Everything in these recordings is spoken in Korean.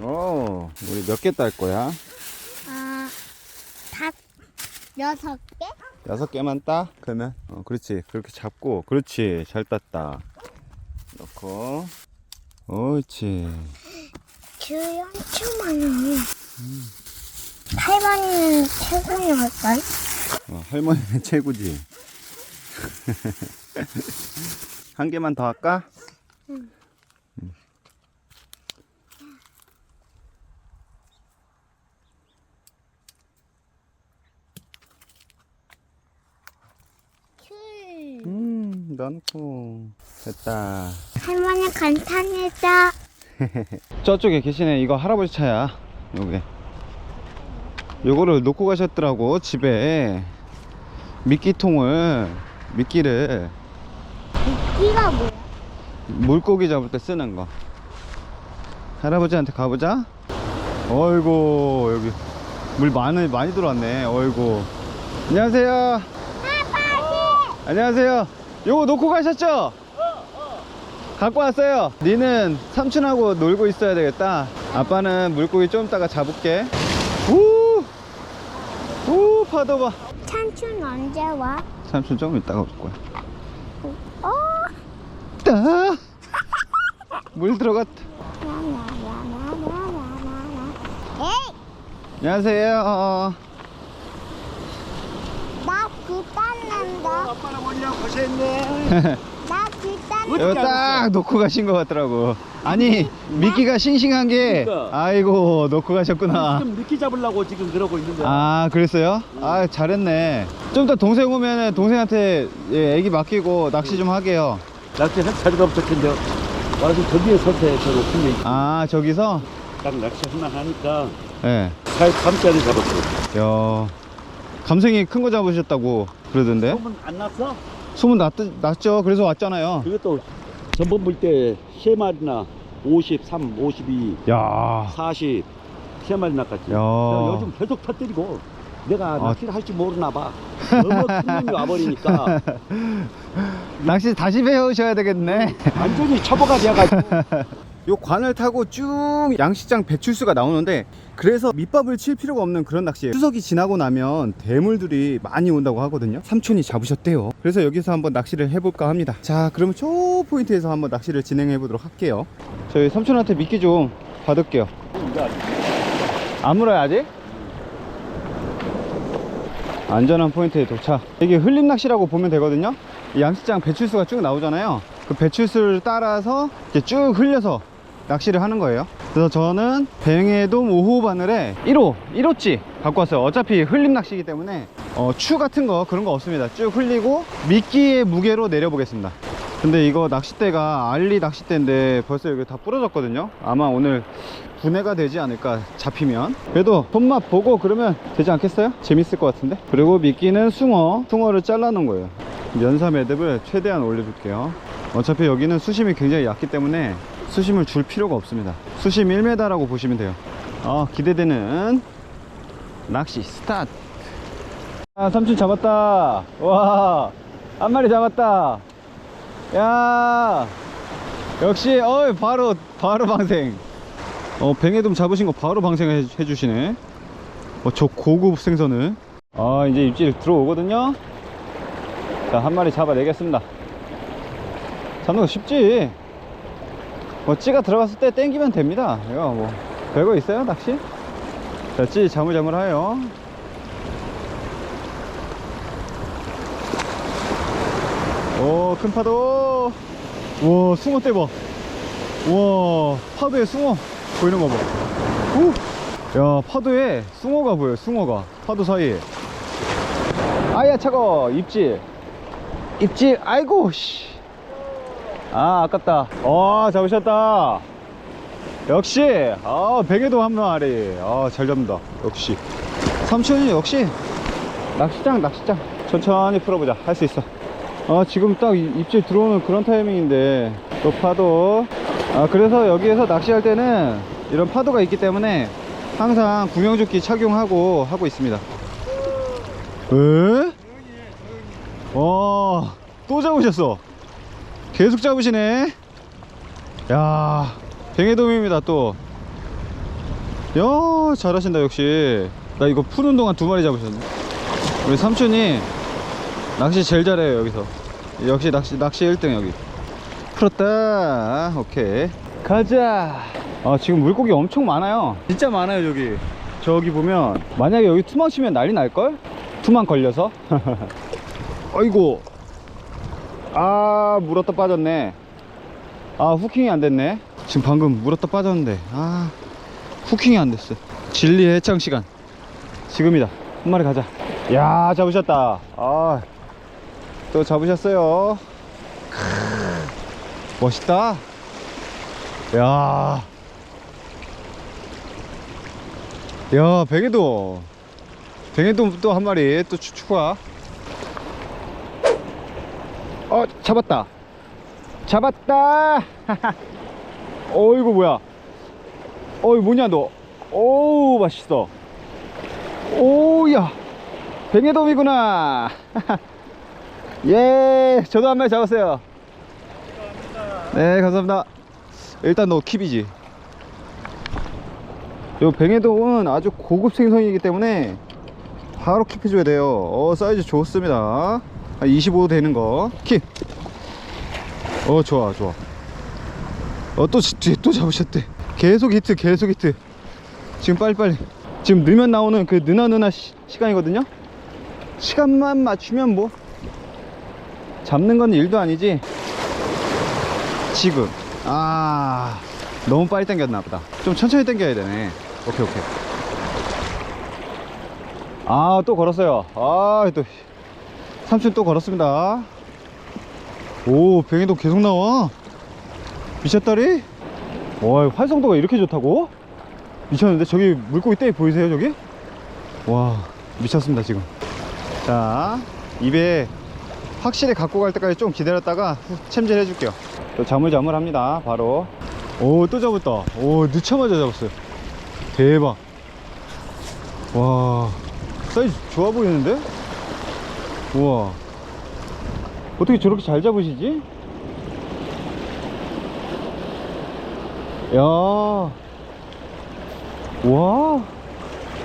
오, 우리 몇 개 딸 거야? 아, 다 여섯 개? 여섯 개만 따? 그러면? 어, 그렇지. 그렇게 잡고. 그렇지. 잘 땄다. 넣고. 옳지. 귤이 엄청 많아. 할머니는 최고였걸? 어, 할머니는 최고지. 한 개만 더 할까? 음. 귤. 음, 넣고. 됐다. 할머니 간단해져. 저쪽에 계시네. 이거 할아버지 차야. 요게. 요거를 놓고 가셨더라고. 집에. 미끼통을, 미끼를 이가 뭐야? 물고기 잡을 때 쓰는 거. 할아버지한테 가보자. 어이구, 여기 물 많이, 많이 들어왔네. 어이구. 안녕하세요. 안녕하세요. 요거 놓고 가셨죠? 어, 어. 갖고 왔어요 니는 삼촌하고 놀고 있어야 되겠다 아빠는 물고기 좀 이따가 잡을게 우! 우 파도 봐 삼촌 언제 와? 삼촌 좀 이따가 올 거야 어? 따! 물 들어갔다 안녕하세요 아빠랑 언니랑 고생했네. 이거 어떻게 딱? 놓고 가신 것 같더라고. 아니, 미끼가 싱싱한 게, 그러니까. 아이고, 놓고 가셨구나. 지금 미끼 잡으려고 지금 그러고 있는데. 아, 그랬어요? 아, 잘했네. 좀 이따 동생 오면은 동생한테 예, 애기 맡기고 낚시 좀 하게요. 낚시 할 자리가 없었는데 와서 저기에 서세 저 높은 데 아, 저기서? 딱 낚시 하나 하니까 예. 살 감짜리 잡았어. 야 감생이 큰 거 잡으셨다고 그러던데? 소문 안 났어? 소문 났, 났죠. 그래서 왔잖아요. 그것도 전번 볼 때 세 마리나 53, 52, 야 40, 세 마리 낚았지. 야. 내가 요즘 계속 터뜨리고 내가 아. 낚시를 할 줄 모르나 봐. 너무 큰 놈이 와버리니까 낚시 다시 배우셔야 되겠네. 완전히 초보가 돼가지고 요 관을 타고 쭉 양식장 배출수가 나오는데 그래서 밑밥을 칠 필요가 없는 그런 낚시예요 추석이 지나고 나면 대물들이 많이 온다고 하거든요. 삼촌이 잡으셨대요. 그래서 여기서 한번 낚시를 해볼까 합니다. 자 그러면 저 포인트에서 한번 낚시를 진행해 보도록 할게요. 저희 삼촌한테 미끼 좀 받을게요. 안 물어요 아직? 안전한 포인트에 도착. 이게 흘림 낚시라고 보면 되거든요. 이 양식장 배출수가 쭉 나오잖아요. 그 배출수를 따라서 이렇게 쭉 흘려서 낚시를 하는 거예요. 그래서 저는 뱅에돔 5호 바늘에 1호 1호치 갖고 왔어요. 어차피 흘림 낚시이기 때문에 어, 추 같은 거 그런 거 없습니다. 쭉 흘리고 미끼의 무게로 내려보겠습니다. 근데 이거 낚싯대가 알리 낚싯대인데 벌써 여기 다 부러졌거든요. 아마 오늘 분해가 되지 않을까 잡히면. 그래도 손맛 보고 그러면 되지 않겠어요? 재밌을 것 같은데? 그리고 미끼는 숭어 숭어를 잘라 놓은 거예요. 면사 매듭을 최대한 올려줄게요. 어차피 여기는 수심이 굉장히 얕기 때문에 수심을 줄 필요가 없습니다. 수심 1m라고 보시면 돼요. 어, 기대되는 낚시 스타트. 아 삼촌 잡았다. 와한 마리 잡았다. 야 역시 어 바로 바로 방생. 어 뱅에돔 잡으신 거 바로 방생해 해 주시네. 어, 저 고급 생선을. 아 이제 입질 들어오거든요. 자 한 마리 잡아내겠습니다. 잡는 거 쉽지 뭐 찌가 들어갔을 때 땡기면 됩니다. 이거 뭐 별거 있어요 낚시? 자 찌 자물자물하여. 오 큰 파도. 우와 숭어 떼봐. 우와 파도에 숭어 보이는 거봐. 야 파도에 숭어가 보여 숭어가. 파도 사이에. 아야 차거 입질. 입질 아이고 씨. 아 아깝다. 와 잡으셨다. 역시 아 베개도 한 마리. 아잘 잡는다. 역시. 삼촌이 역시 낚시장 낚시장. 천천히 풀어보자. 할 수 있어. 아 지금 딱 이- 입질 들어오는 그런 타이밍인데. 또 파도. 아 그래서 여기에서 낚시할 때는 이런 파도가 있기 때문에 항상 구명조끼 착용하고 하고 있습니다. 에? 와, 또 잡으셨어. 계속 잡으시네. 야, 뱅에돔입니다, 또. 야 잘하신다 역시. 나 이거 푸는 동안 두 마리 잡으셨네. 우리 삼촌이 낚시 제일 잘해요 여기서. 역시 낚시 낚시 1등 여기. 풀었다. 오케이. 가자. 아 지금 물고기 엄청 많아요. 진짜 많아요 저기. 저기 보면. 만약에 여기 투망 치면 난리 날걸? 투망 걸려서? 아이고 아 물었다 빠졌네. 아 후킹이 안 됐네. 지금 방금 물었다 빠졌는데. 아 후킹이 안 됐어. 진리 해창 시간. 지금이다. 한 마리 가자. 야 잡으셨다. 아 또 잡으셨어요. 크, 멋있다. 야. 야, 뱅에도. 뱅에도 또 한 마리 또 추- 추가. 어, 잡았다. 잡았다. 어, 이거 뭐야? 어, 이거 뭐냐, 너? 오, 맛있어. 오, 야. 뱅에돔이구나. 예, 저도 한 마리 잡았어요. 네, 감사합니다. 일단 너 킵이지. 요 뱅에돔은 아주 고급 생선이기 때문에 바로 킵해줘야 돼요. 어, 사이즈 좋습니다. 25 되는 거. 킵. 어, 좋아, 좋아. 어, 또, 지- 뒤에 또 잡으셨대. 계속 히트, 계속 히트. 지금 빨리빨리. 지금 넣으면 나오는 그 느나느나 시, 시간이거든요. 시간만 맞추면 뭐. 잡는 건 일도 아니지. 지금. 아, 너무 빨리 당겼나 보다. 좀 천천히 당겨야 되네. 오케이, 오케이. 아, 또 걸었어요. 아, 또. 삼촌 또 걸었습니다. 오, 뱅에도 계속 나와. 미쳤다리? 와, 활성도가 이렇게 좋다고? 미쳤는데? 저기 물고기 떼 보이세요, 저기? 와, 미쳤습니다, 지금. 자, 입에 확실히 갖고 갈 때까지 좀 기다렸다가 챔질 해줄게요. 또 자물자물 합니다, 바로. 오, 또 잡았다. 오, 늦자마자 잡았어요. 대박. 와, 사이즈 좋아 보이는데? 우와. 어떻게 저렇게 잘 잡으시지? 야. 와.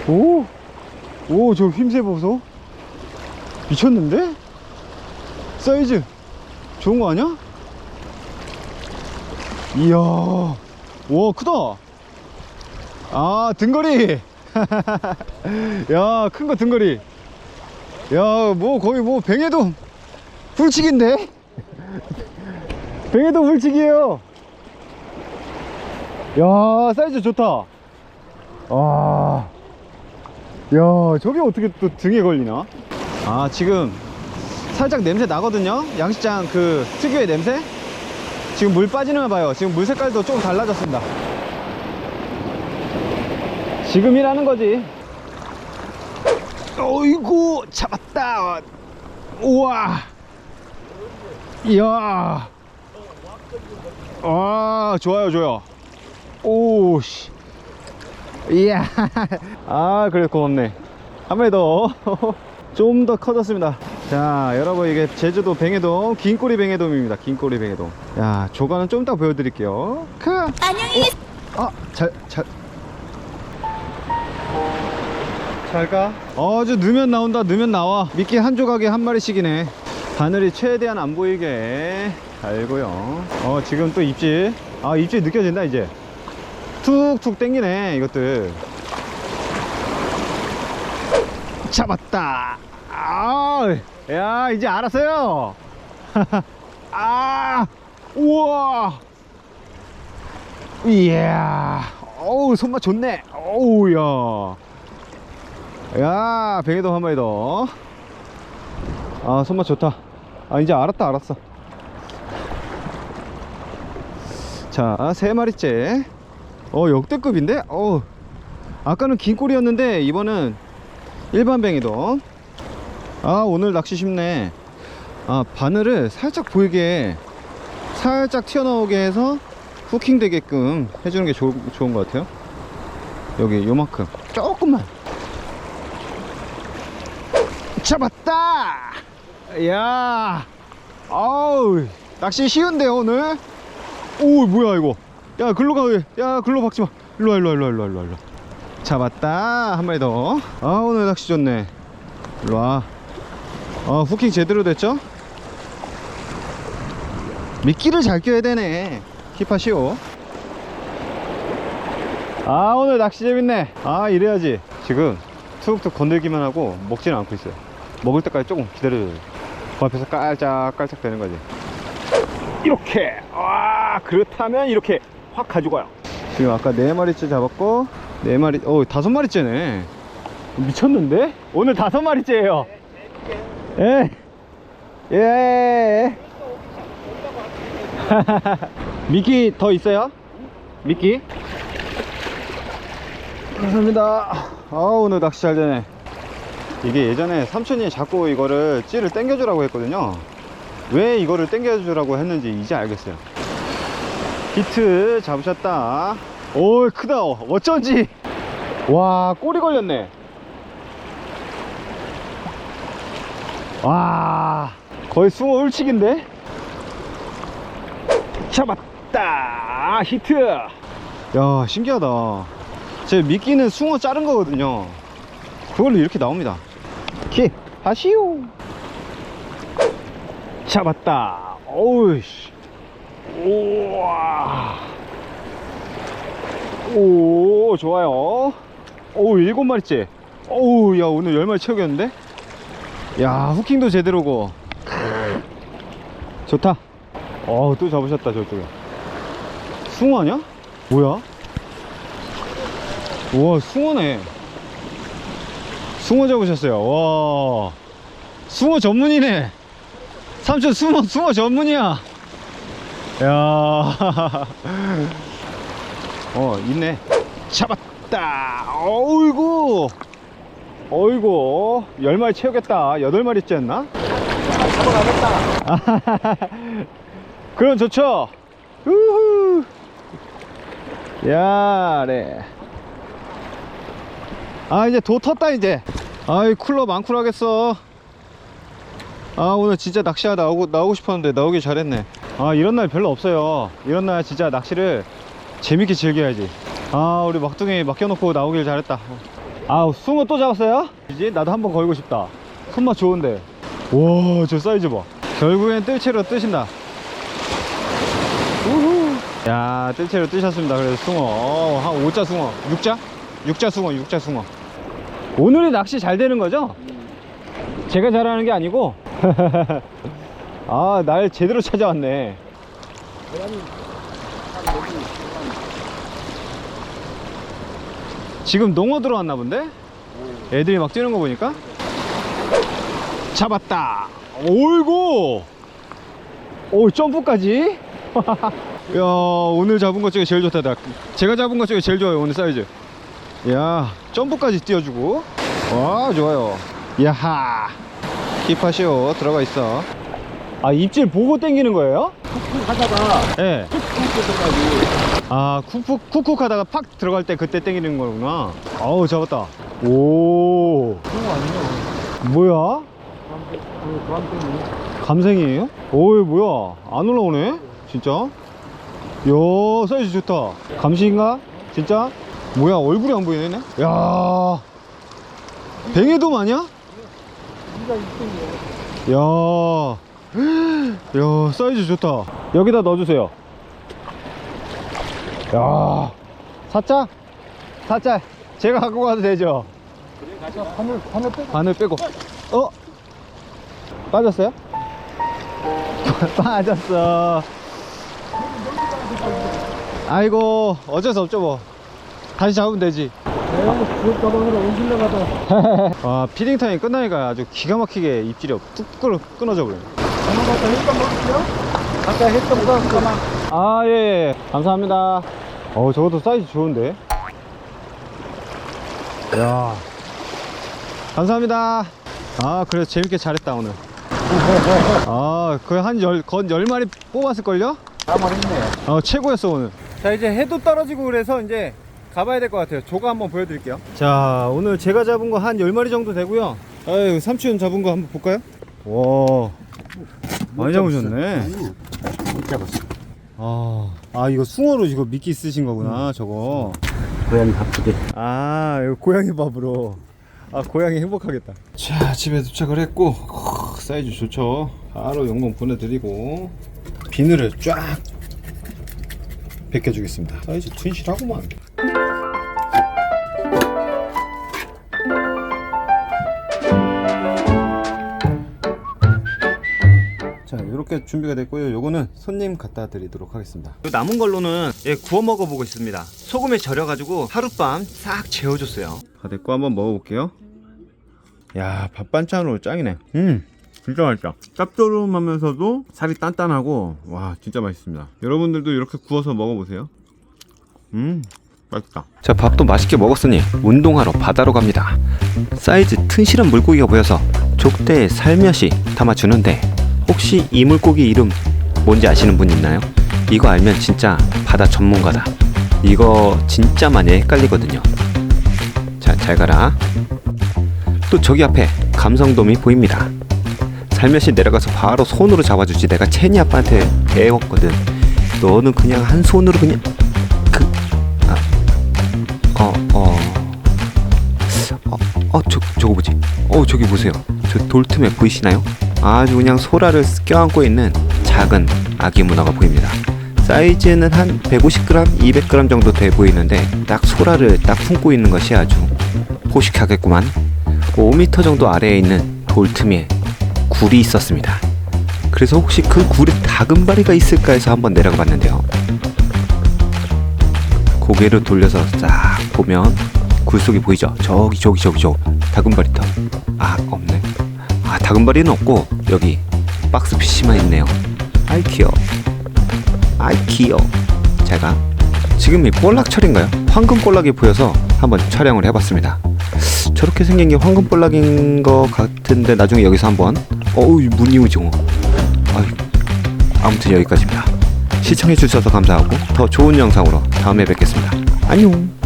오. 오, 저 힘세 보소. 미쳤는데? 사이즈 좋은 거 아니야? 이야. 와, 크다. 아, 등거리. 야, 큰 거 등거리. 야, 뭐 거의 뭐 뱅에도 훌치기인데? 뱅에도 훌치기예요. 야, 사이즈 좋다. 와. 야, 저게 어떻게 또 등에 걸리나? 아, 지금 살짝 냄새 나거든요. 양식장 그 특유의 냄새. 지금 물 빠지는 거 봐요. 지금 물 색깔도 조금 달라졌습니다. 지금이라는 거지. 어이구, 잡았다. 우와. 이야. 아, 좋아요, 좋아요. 오, 씨. 이야. 아, 그래, 고맙네. 한 마리 더. 좀 더 커졌습니다. 자, 여러분, 이게 제주도 뱅에돔, 긴꼬리 뱅에돔입니다. 긴꼬리 뱅에돔. 야, 조과는 좀 이따 보여드릴게요. 크. 안녕히 아, 잘, 잘. 잘 가. 어저 넣으면 나온다, 넣으면 나와. 미끼 한 조각에 한 마리씩이네. 바늘이 최대한 안 보이게 달고요. 어, 지금 또 입질. 아, 입질 느껴진다, 이제. 툭툭 땡기네, 이것들. 잡았다. 아, 야, 이제 알았어요. 아, 우와. 이야. 어우, 손맛 좋네. 어우, 야. 야, 뱅에도 한 마리 더. 아, 손맛 좋다. 아, 이제 알았다, 알았어. 자, 세 마리째. 어, 역대급인데? 어, 아까는 긴 꼬리였는데, 이번은 일반 뱅이도. 아, 오늘 낚시 쉽네. 아, 바늘을 살짝 보이게, 살짝 튀어나오게 해서 후킹 되게끔 해주는 게 좋, 좋은 것 같아요. 여기 요만큼. 조금만. 잡았다! 야 아우, 낚시 쉬운데요, 오늘? 오, 뭐야, 이거. 야, 글로 가, 왜. 야, 글로 박지 마. 일로 와, 일로 와, 일로 와, 일로 와, 일로 와. 잡았다 한 마리 더아 오늘 낚시 좋네 일로와 어 후킹 제대로 됐죠? 미끼를 잘 껴야 되네 힙하시오 아 오늘 낚시 재밌네 아 이래야지 지금 툭툭 건들기만 하고 먹지는 않고 있어요 먹을 때까지 조금 기다려줘요 그 앞에서 깔짝깔짝 되는 거지 이렇게 와 그렇다면 이렇게 확 와요 지금 아까 네 마리째 잡았고 네 마리 어 다섯 마리째네 미쳤는데 오늘 다섯 마리째예요 예 예. 미끼 더 있어요? 미끼? 감사합니다. 아 오늘 낚시 잘 되네. 이게 예전에 삼촌이 자꾸 이거를 찌를 당겨주라고 했거든요. 왜 이거를 당겨주라고 했는지 이제 알겠어요. 히트 잡으셨다. 오 크다. 어쩐지. 와 꼬리 걸렸네. 와 거의 숭어 울치기인데? 잡았다 히트 야 신기하다 제 미끼는 숭어 자른 거거든요 그걸로 이렇게 나옵니다 키 하시오. 잡았다. 어우씨. 우와. 오 좋아요. 오 일곱 마리째. 오우 야 오늘 열 마리 채우겠는데? 야 후킹도 제대로고. 좋다. 어, 또 잡으셨다, 저쪽에. 숭어 아니야? 뭐야? 우와, 숭어네. 숭어 잡으셨어요. 와. 숭어 전문이네. 삼촌 숭어, 숭어 전문이야. 야 어, 있네. 잡았다. 어이구. 어이구. 열 마리 채우겠다. 여덟 마리째 했나? 그럼 좋죠. 우후. 야, 네. 아, 이제 도 텄다, 이제. 아이, 쿨러 많쿨하겠어. 아, 오늘 진짜 낚시하다 나오고, 나오고 싶었는데 나오길 잘했네. 아, 이런 날 별로 없어요. 이런 날 진짜 낚시를 재밌게 즐겨야지. 아, 우리 막둥이 맡겨놓고 나오길 잘했다. 아, 숭어 또 잡았어요? 이제 나도 한번 걸고 싶다. 손맛 좋은데. 와, 저 사이즈 봐. 결국엔 뜰채로 뜨신다. 우후. 야, 뜰채로 뜨셨습니다. 그래서 숭어. 어, 한 5자 숭어. 6자? 6자 숭어, 6자 숭어. 오늘이 낚시 잘 되는 거죠? 제가 잘하는 게 아니고. 아, 날 제대로 찾아왔네. 지금 농어 들어왔나 본데? 애들이 막 뛰는 거 보니까? 잡았다. 오이고! 오, 점프까지? 야, 오늘 잡은 것 중에 제일 좋다. 나. 제가 잡은 것 중에 제일 좋아요, 오늘 사이즈. 야, 점프까지 띄워주고. 와, 좋아요. 야하. 힙하시오. 들어가 있어. 아, 입질 보고 당기는 거예요? 하다가 예. 아, 쿡쿡, 쿡쿡 하다가 팍 들어갈 때 그때 당기는 거구나. 아우, 잡았다. 오. 숭어 아니냐? 뭐야? 그 감땡이. 감생이에요? 오이 뭐야 안 올라오네 진짜 야 사이즈 좋다 감시인가 진짜 뭐야 얼굴이 안 보이네? 야 뱅에돔 아니야? 야, 야 사이즈 좋다 여기다 넣어주세요 야 사자? 사자 제가 갖고 가도 되죠? 바늘 바늘 빼고. 바늘 빼고 어? 빠졌어요? 빠졌어 아이고 어쩔 수 없죠 뭐 다시 잡으면 되지 내가 그 가방으로 온실러 가다. 와 피딩 타임 끝나니까 아주 기가 막히게 입질이 뚝 끊어, 끊어져 버려 가만 갔다 했던 먹을게요. 아까 했던 거 가만. 아예 예. 감사합니다 어 저것도 사이즈 좋은데 야 감사합니다 아 그래도 재밌게 잘했다 오늘 아 거의 한열건 마리 뽑았을걸요? 가만 했네. 어 최고였어 오늘 자 이제 해도 떨어지고 그래서 이제 가봐야 될 것 같아요 조가 한번 보여드릴게요 자 오늘 제가 잡은 거 한 10마리 정도 되고요 아유 삼촌 잡은 거 한번 볼까요? 와 많이 잡으셨네 못 잡았어. 아, 아 이거 숭어로 이거 미끼 쓰신 거구나 저거 고양이 바쁘게. 아, 이거 고양이 밥으로. 아, 고양이 행복하겠다. 자, 집에 도착을 했고, 크, 사이즈 좋죠. 바로 용건 보내드리고, 비늘을 쫙 벗겨주겠습니다. 사이즈 튼실하구만. 이렇게 준비가 됐고요. 요거는 손님 갖다 드리도록 하겠습니다. 남은 걸로는 예, 구워 먹어보고 있습니다. 소금에 절여가지고 하룻밤 싹 재워줬어요. 다 됐고 한번 먹어볼게요. 야 밥 반찬으로 짱이네. 음. 진짜 맛있다. 짭조름하면서도 살이 단단하고 와 진짜 맛있습니다. 여러분들도 이렇게 구워서 먹어보세요. 음 맛있다. 자 밥도 맛있게 먹었으니 운동하러 바다로 갑니다. 사이즈 튼실한 물고기가 보여서 족대에 살며시 담아주는데 혹시 이 물고기 이름 뭔지 아시는 분 있나요? 이거 알면 진짜 바다 전문가다 이거 진짜 많이 헷갈리거든요 자 잘 가라 또 저기 앞에 감성돔이 보입니다 살며시 내려가서 바로 손으로 잡아주지 내가 채니 아빠한테 배웠거든 너는 그냥 한 손으로 그냥 그 어, 어. 어, 어, 저, 저거 뭐지? 어, 저기 보세요. 저 돌틈에 보이시나요? 아주 그냥 소라를 껴안고 있는 작은 아기 문어가 보입니다. 사이즈는 한 150g, 200g 정도 돼 보이는데 딱 소라를 딱 품고 있는 것이 아주 포식하겠구만. 5m 정도 아래에 있는 돌틈에 굴이 있었습니다. 그래서 혹시 그 굴에 다금바리가 있을까 해서 한번 내려가 봤는데요. 고개를 돌려서 싹 보면 굴 속이 보이죠? 저기 저기 저기 저 다금바리 터 아 없네 아 다금바리는 없고 여기 박스피쉬만 있네요 아이 귀여워 아이 귀여워 제가 지금 이 볼락철인가요? 황금 볼락이 보여서 한번 촬영을 해봤습니다 저렇게 생긴 게 황금 볼락인 것 같은데 나중에 여기서 한번 어우 무늬우징어 아무튼 여기까지입니다 시청해주셔서 감사하고 더 좋은 영상으로 다음에 뵙겠습니다. 안녕.